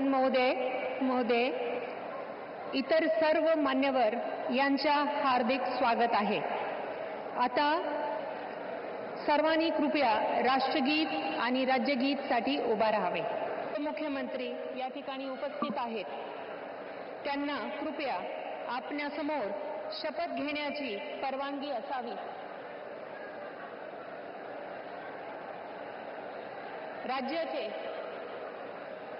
चव्हाण महोदय महोदय इतर सर्व मान्यवर यांच्या हार्दिक स्वागत आहे. आता सर्वांनी कृपया राष्ट्रगीत आणि राज्यगीतसाठी उभा राहावे. मुख्यमंत्री या ठिकाणी उपस्थित आहेत. त्यांना कृपया आपल्यासमोर शपथ घेण्याची परवानगी असावी. राज्याचे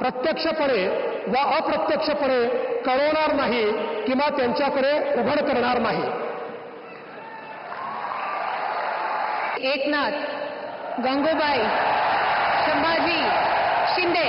प्रत्यक्षपणे वा अप्रत्यक्षपणे कळवणार नाही किंवा त्यांच्याकडे उघड करणार नाही. एकनाथ गंगूबाई संभाजी शिंदे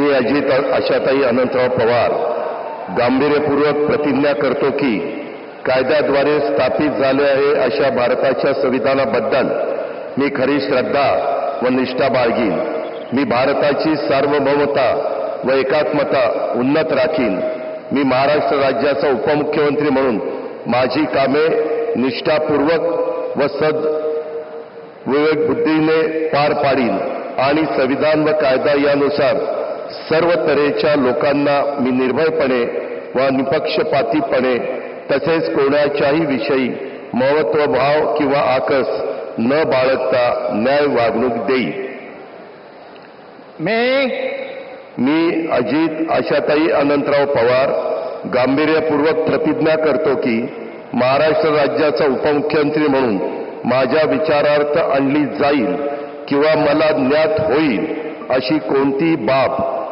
मी अजित आशाताई अनंतराव पवार. गांभीर्यपूर्वक प्रतिज्ञा करतो की कायद्याद्वारे स्थापित झाले आहे अशा भारताच्या संविधानाबद्दल मी खरी श्रद्धा व निष्ठा बाळगीन. मी भारताची सार्वभौमता व एकात्मता उन्नत राखीन. मी महाराष्ट्र राज्याचा उपमुख्यमंत्री म्हणून माझी कामे निष्ठापूर्वक व सद विवेक बुद्धीने पार पाडीन आणि संविधान व कायदा यानुसार सर्व तऱ्हेच्या लोकांना मी निर्भयपणे व निपक्षपातीपणे तसेच कोणाच्याही विषयी महत्वभाव किंवा आकस न बाळगता न्याय वागणूक देईन मी मी अजित आशाताई अनंतराव पवार गांभीर्यपूर्वक प्रतिज्ञा करतो की महाराष्ट्र राज्याचा उपमुख्यमंत्री म्हणून माझ्या विचारार्थ आणली जाईल किंवा मला ज्ञात होईल अशी कोणतीही बाब